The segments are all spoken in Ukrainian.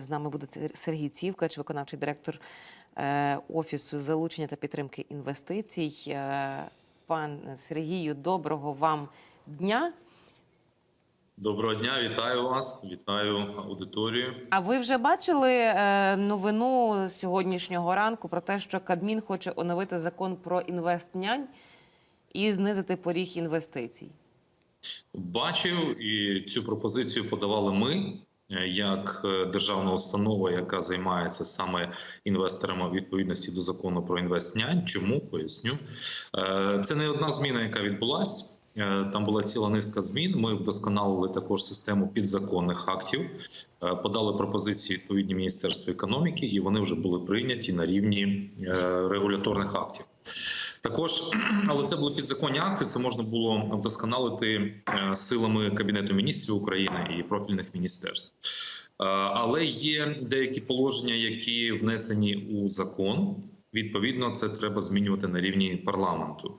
з нами буде Сергій Цівкач, виконавчий директор е, Офісу залучення та підтримки інвестицій. Е, Пан Сергію, доброго вам дня. Доброго дня, вітаю вас, вітаю аудиторію. А ви вже бачили е, новину сьогоднішнього ранку про те, що Кабмін хоче оновити закон про інвестнянь і знизити поріг інвестицій? Бачив і цю пропозицію подавали ми як е, державна установа, яка займається саме інвесторами у відповідності до закону про інвестнянь. Чому поясню? Е, Це не одна зміна, яка відбулась. Е, Там була ціла низка змін. Ми вдосконалили також систему підзаконних актів, е, подали пропозиції відповідні Міністерству економіки, і вони вже були прийняті на рівні е, регуляторних актів. Також, але це були підзаконні акти. Це можна було вдосконалити е, силами Кабінету міністрів України і профільних міністерств. Е, Але є деякі положення, які внесені у закон. Відповідно, це треба змінювати на рівні парламенту.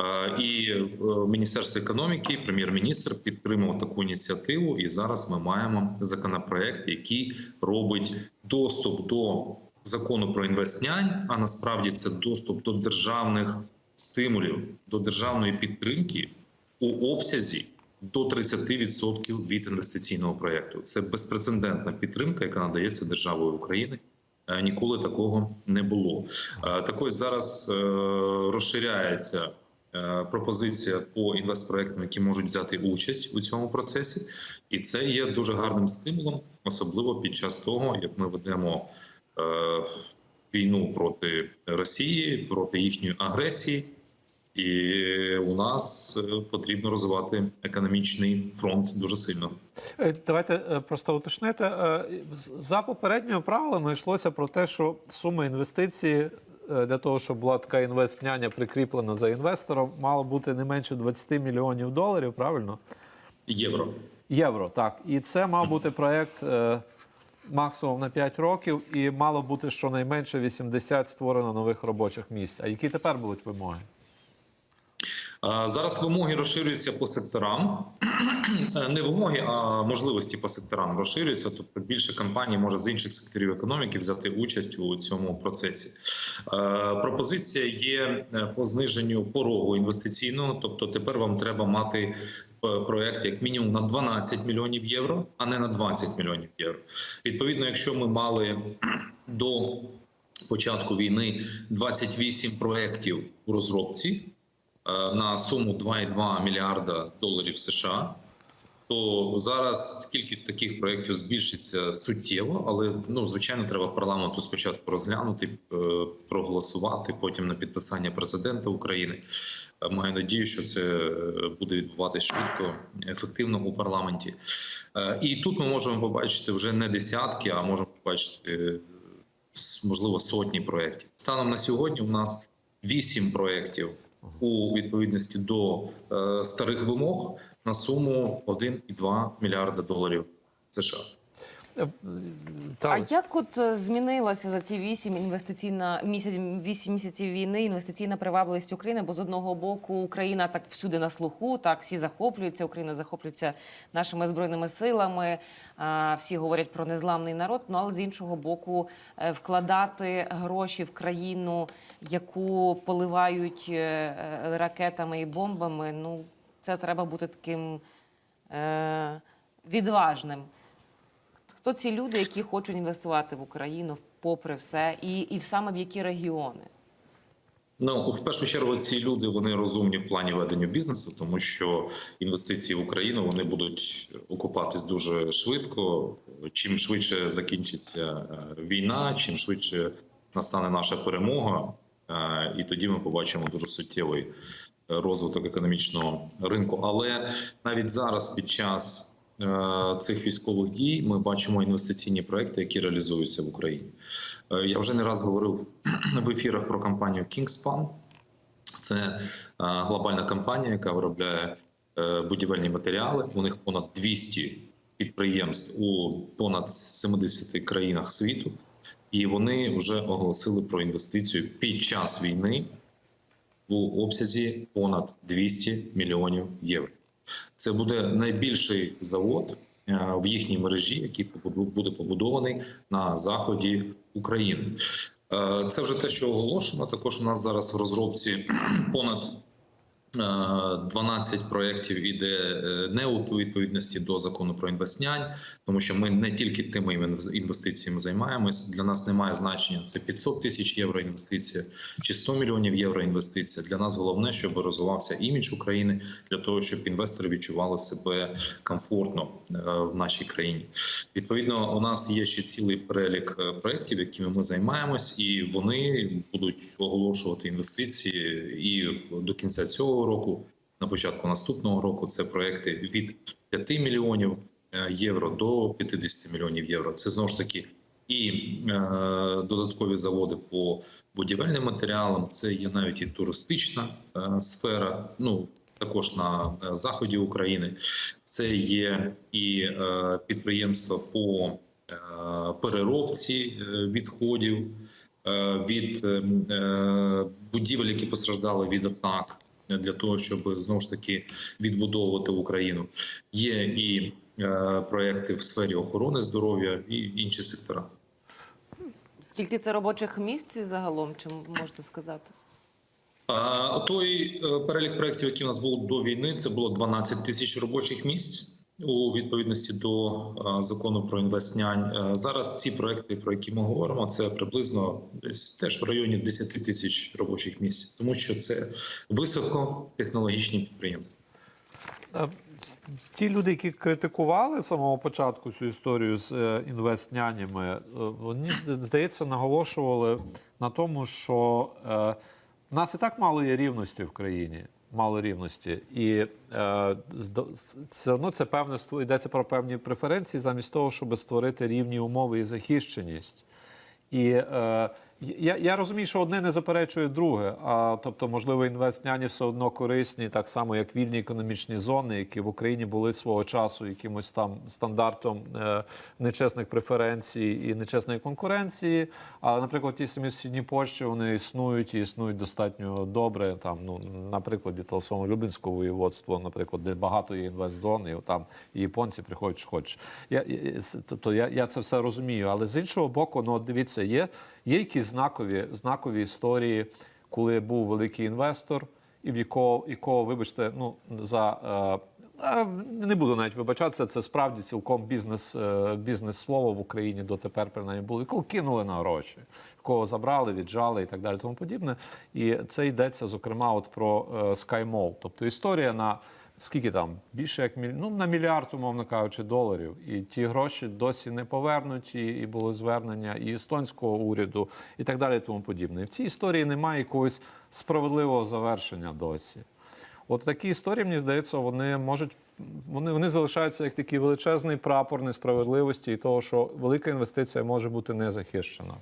Е, І Міністерство економіки, прем'єр-міністр підтримав таку ініціативу. І зараз ми маємо законопроект, який робить доступ до закону про інвестнянь, а насправді це доступ до державних стимулів, до державної підтримки у обсязі до 30% від інвестиційного проєкту. Це безпрецедентна підтримка, яка надається державою України. Е, Ніколи такого не було. Е, Так ось зараз е, розширяється пропозиція по інвестпроектам, які можуть взяти участь у цьому процесі, і це є дуже гарним стимулом, особливо під час того, як ми ведемо війну проти Росії, проти їхньої агресії. І у нас е, потрібно розвивати економічний фронт дуже сильно. Е, Давайте е, просто уточнити. Е, За попередніми правилами йшлося про те, що сума інвестиції е, для того, щоб була така інвестняня прикріплена за інвестором, мало бути не менше 20 мільйонів доларів, правильно? Євро. Євро, так. І це мав бути проєкт е, максимум на 5 років, і мало бути щонайменше 80 створено нових робочих місць. А які тепер будуть вимоги? Зараз вимоги розширюються по секторам. Не вимоги, а можливості по секторам розширюються. Тобто більше компаній може з інших секторів економіки взяти участь у цьому процесі. Е, Пропозиція є е, по зниженню порогу інвестиційного. Тобто, тепер вам треба мати проект як мінімум на 12 мільйонів євро, а не на 20 мільйонів євро. Відповідно, якщо ми мали до початку війни 28 проєктів у розробці е, на суму 2,2 мільярда доларів США. То зараз кількість таких проєктів збільшиться суттєво, але ну звичайно, треба парламенту спочатку розглянути, е, проголосувати, потім на підписання президента України. Е, Маю надію, що це е, буде відбуватися швидко, ефективно у парламенті. Е, І тут ми можемо побачити вже не десятки, а можемо побачити можливо сотні проєктів. Станом на сьогодні у нас вісім проєктів у відповідності до старих вимог на суму 1,2 мільярда доларів США. Е, А Тарас. як от е, змінилася за ці вісім інвестиційна місяць, вісім місяців війни інвестиційна привабливість України? Бо з одного боку Україна так всюди на слуху, так всі захоплюються, Україна захоплюється нашими збройними силами. а, Всі говорять про незламний народ. Ну але з іншого боку, е, вкладати гроші в країну, яку поливають е, ракетами і бомбами. Ну це треба бути таким е, відважним. Хто ці люди, які хочуть інвестувати в Україну попри все, і, і саме в які регіони? Ну в першу чергу ці люди вони розумні в плані ведення бізнесу, тому що інвестиції в Україну вони будуть окупатись дуже швидко. Чим швидше закінчиться е, війна, чим швидше настане наша перемога, е, і тоді ми побачимо дуже суттєвий е, розвиток економічного ринку. Але навіть зараз, під час цих військових дій, ми бачимо інвестиційні проекти, які реалізуються в Україні. Е, Я вже не раз говорив в ефірах про компанію Kingspan. Це е, глобальна компанія, яка виробляє е, будівельні матеріали. У них понад 200 підприємств у понад 70 країнах світу, і вони вже оголосили про інвестицію під час війни в обсязі понад 200 мільйонів євро. Це буде найбільший завод е, в їхній мережі, який буде побудований на заході України. Е, Це вже те, що оголошено. Також у нас зараз в розробці понад 12 проєктів іде е, не у відповідності до закону про інвестнянь, тому що ми не тільки тими інвес- інвестиціями займаємось. Для нас немає значення це 500 тисяч євро інвестиція чи 100 мільйонів євро інвестиція. Для нас головне, щоб розвивався імідж України для того, щоб інвестори відчували себе комфортно е, в нашій країні. Відповідно, у нас є ще цілий перелік е, проєктів, якими ми займаємось, і вони будуть оголошувати інвестиції і до кінця цього року, на початку наступного року, це проекти від 5 мільйонів е, євро до 50 мільйонів євро. Це знову ж таки і е, додаткові заводи по будівельним матеріалам. Це є навіть і туристична е, сфера. Ну також на е, заході України. Це є і е, підприємства по е, переробці е, відходів від е, е, будівель, які постраждали від атак, для того, щоб знову ж таки відбудовувати Україну. Є і е, проекти в сфері охорони здоров'я і інші сектора. Скільки це робочих місць загалом? Чи можете сказати? А, Той е, перелік проєктів, який у нас був до війни, це було 12 тисяч робочих місць у відповідності до закону про інвестнянь. Зараз ці проекти, про які ми говоримо, це приблизно десь теж в районі 10 тисяч робочих місць, тому що це високотехнологічні підприємства. Ті люди, які критикували з самого початку цю історію з е, інвестнянями, е, вони здається наголошували на тому, що е, в нас і так мало є рівності в країні. Мало рівності, і е, все одно це певне йдеться про певні преференції, замість того, щоб створити рівні умови і захищеність. І е, я, я розумію, що одне не заперечує друге. А тобто, можливо, інвестняні все одно корисні, так само як вільні економічні зони, які в Україні були свого часу якимось там стандартом е, нечесних преференцій і нечесної конкуренції. Але, наприклад, ті самі східні Польщі вони існують і існують достатньо добре. Там, ну, на прикладі того самого Люблінського воєводства, наприклад, де багато є інвестзон, і там і японці приходять, хочеш. Я, я- тобто я, я це все розумію. Але з іншого боку, ну дивіться, є, є якісь знакові, знакові історії, коли був великий інвестор, і в якого, якого вибачте, ну за. Е, не буду навіть вибачатися, це справді цілком бізнес, е, бізнес-слово в Україні дотепер принаймні було, якого кинули на гроші, кого забрали, віджали і так далі, тому подібне. І це йдеться, зокрема, от про е, SkyMall. Тобто історія на скільки там більше як міль... ну, на мільярд, умовно кажучи, доларів. І ті гроші досі не повернуті, і були звернення і естонського уряду, і так далі, і тому подібне. І в цій історії немає якогось справедливого завершення досі. От такі історії, мені здається, вони можуть вони, вони залишаються як такий величезний прапор несправедливості і того, що велика інвестиція може бути не захищена.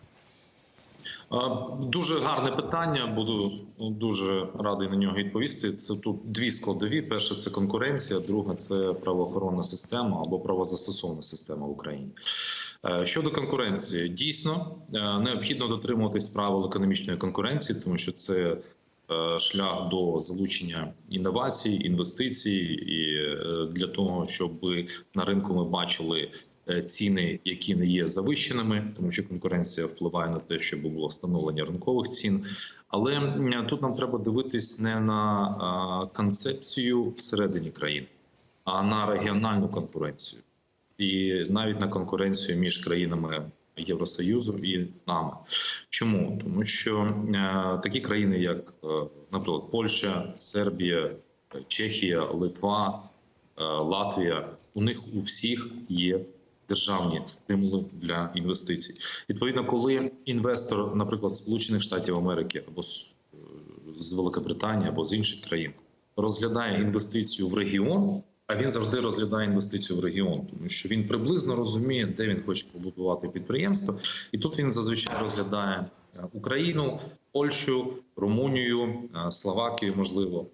Дуже гарне питання. Буду дуже радий на нього відповісти. Це тут дві складові: перше це конкуренція, друга це правоохоронна система або правозастосовна система в Україні. Е, Щодо конкуренції, дійсно е, необхідно дотримуватись правил економічної конкуренції, тому що це е, шлях до залучення інновацій, інвестицій, і для того, щоб на ринку ми бачили ціни, які не є завищеними, тому що конкуренція впливає на те, щоб було встановлення ринкових цін. Але тут нам треба дивитись не на е, концепцію всередині країни, а на регіональну конкуренцію і навіть на конкуренцію між країнами Євросоюзу і нами. Чому тому, що е, такі країни, як, е, наприклад, Польща, Сербія, е, Чехія, Литва, е, Латвія, у них у всіх є державні стимули для інвестицій. Відповідно, коли інвестор, наприклад, Сполучених Штатів Америки або з, Великобританії або з інших країн, розглядає інвестицію в регіон. А він завжди розглядає інвестицію в регіон, тому що він приблизно розуміє, де він хоче побудувати підприємство, і тут він зазвичай розглядає е, Україну, Польщу, Румунію, е, Словакію. Можливо,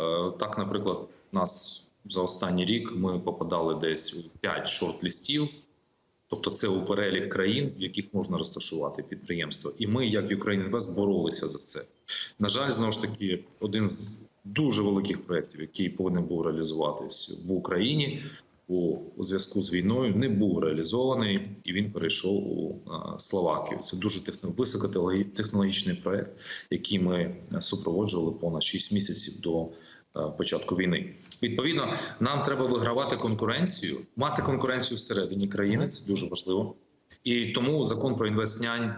Е, так, наприклад, нас за останній рік ми попадали десь у 5 шорт-лістів. Тобто це у перелік країн, в яких можна розташувати підприємство. І ми, як Ukraine Invest, боролися за це. На жаль, знову ж таки, один з дуже великих проєктів, який повинен був реалізуватись в Україні, у зв'язку з війною не був реалізований, і він перейшов у Словакію. Це дуже техно- високотехнологічний проект, який ми супроводжували понад 6 місяців до початку війни. Відповідно, нам треба вигравати конкуренцію, мати конкуренцію всередині країни. Це дуже важливо. І тому закон про інвестнянь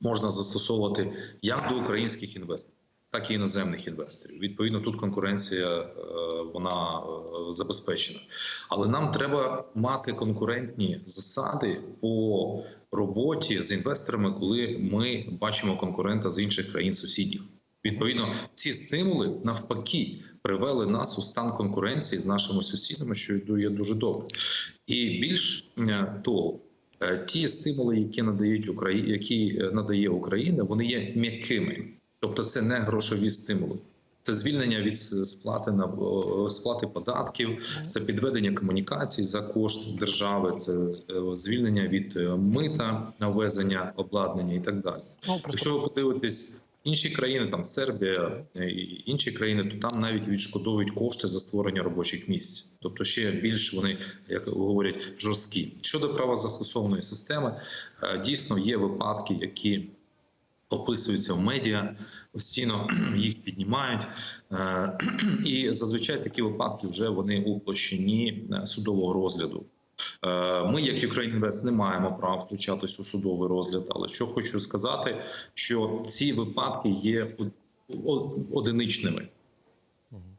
можна застосовувати як до українських інвесторів, так і іноземних інвесторів. Відповідно, тут конкуренція е, вона е, забезпечена. Але нам треба мати конкурентні засади по роботі з інвесторами, коли ми бачимо конкурента з інших країн сусідів. Відповідно, ці стимули навпаки привели нас у стан конкуренції з нашими сусідами, що є дуже добре. І більш е, того, е, ті стимули, які надають Украї... які е, надає Україна, вони є м'якими, тобто це не грошові стимули. Це звільнення від сплати на сплати податків, це підведення комунікацій за кошт держави, це звільнення від мита на ввезення обладнання і так далі. Ну, Якщо ви подивитесь інші країни, там Сербія е, і інші країни, то там навіть відшкодовують кошти за створення робочих місць, тобто ще більш вони, як говорять, жорсткі. Щодо правозастосовної системи, е, дійсно є випадки, які описуються в медіа, постійно їх піднімають, Е, і зазвичай такі випадки вже вони у площині судового розгляду. Е, Ми, як Ukraine не маємо права втручатись у судовий розгляд. Але що хочу сказати, що ці випадки є одиничними.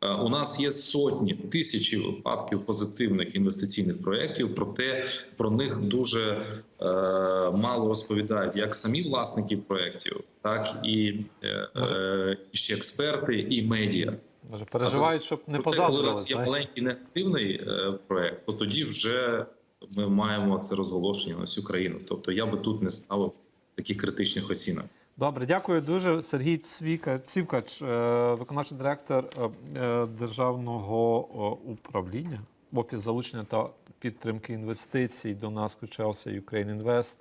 Е, У нас є сотні тисячі випадків позитивних інвестиційних проєктів, проте про них дуже е, мало розповідають як самі власники проєктів, так і е, е, ще експерти і медіа. Може, переживають, щоб не позаздрили. нас є маленький негативний е, проект, то тоді вже ми маємо це розголошення на всю країну. Тобто я би тут не ставив таких критичних оцінок. Добре, дякую дуже. Сергій Цвіка, Цівкач, е, виконавчий директор е, державного управління, офіс залучення та підтримки інвестицій. До нас включався Ukraine Invest.